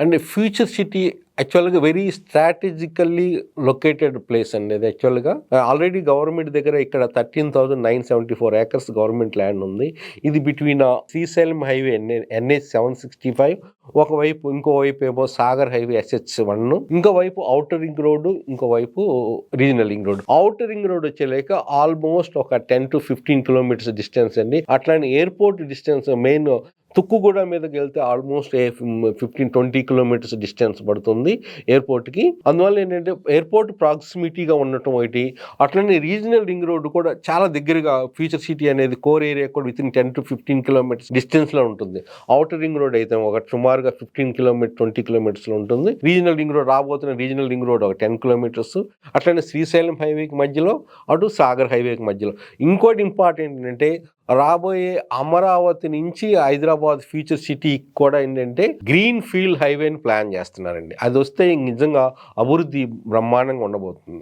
And future city యాక్చువల్గా very strategically located place అండి అది యాక్చువల్గా. ఆల్రెడీ గవర్నమెంట్ దగ్గర ఇక్కడ thirteen thousand nine seventy four acres government land ఉంది. ఇది between Srisailam highway NA NH seven sixty five. ఒకవైపు ఇంకో వైపు ఏమో సాగర్ హైవే ఎస్హెచ్ వన్. ఇంకో వైపు రింగ్ రోడ్డు ఇంకో వైపు regional ring road outer ring road వచ్చేలేక almost ఒక ten to fifteen kilometres distance అండి. అట్లానే ఎయిర్పోర్ట్ డిస్టెన్స్ మెయిన్ తుక్కుగూడ మీదకి వెళ్తే almost fifteen twenty kilometres distance పడుతుంది ఎయిర్పోర్ట్కి. అందువల్ల ఏంటంటే ఎయిర్పోర్ట్ ప్రాక్సిమిటీగా ఉండటం ఒకటి అట్లనే రీజనల్ రింగ్ రోడ్డు కూడా చాలా దగ్గరగా ఫ్యూచర్ సిటీ అనేది కోర్ ఏరియా కూడా within ten to fifteen kilometres డిస్టెన్స్లో ఉంటుంది. అవుటర్ రింగ్ రోడ్ అయితే ఒక సుమారుగా ఫిఫ్టీన్ కిలోమీటర్ ట్వంటీ కిలోమీటర్స్లో ఉంటుంది. రీజనల్ రింగ్ రోడ్ రాబోతున్న రీజనల్ రింగ్ రోడ్ ఒక టెన్ కిలోమీటర్స్. అట్లనే శ్రీశైలం హైవేకి మధ్యలో అటు సాగర్ హైవేకి మధ్యలో. ఇంకోటి ఇంపార్టెంట్ ఏంటంటే రాబోయే అమరావతి నుంచి హైదరాబాద్ ఫ్యూచర్ సిటీ కూడా ఏంటంటే గ్రీన్ ఫీల్డ్ హైవేని ప్లాన్ చేస్తున్నారండి. అది వస్తే నిజంగా అభివృద్ధి బ్రహ్మాండంగా ఉండబోతుంది.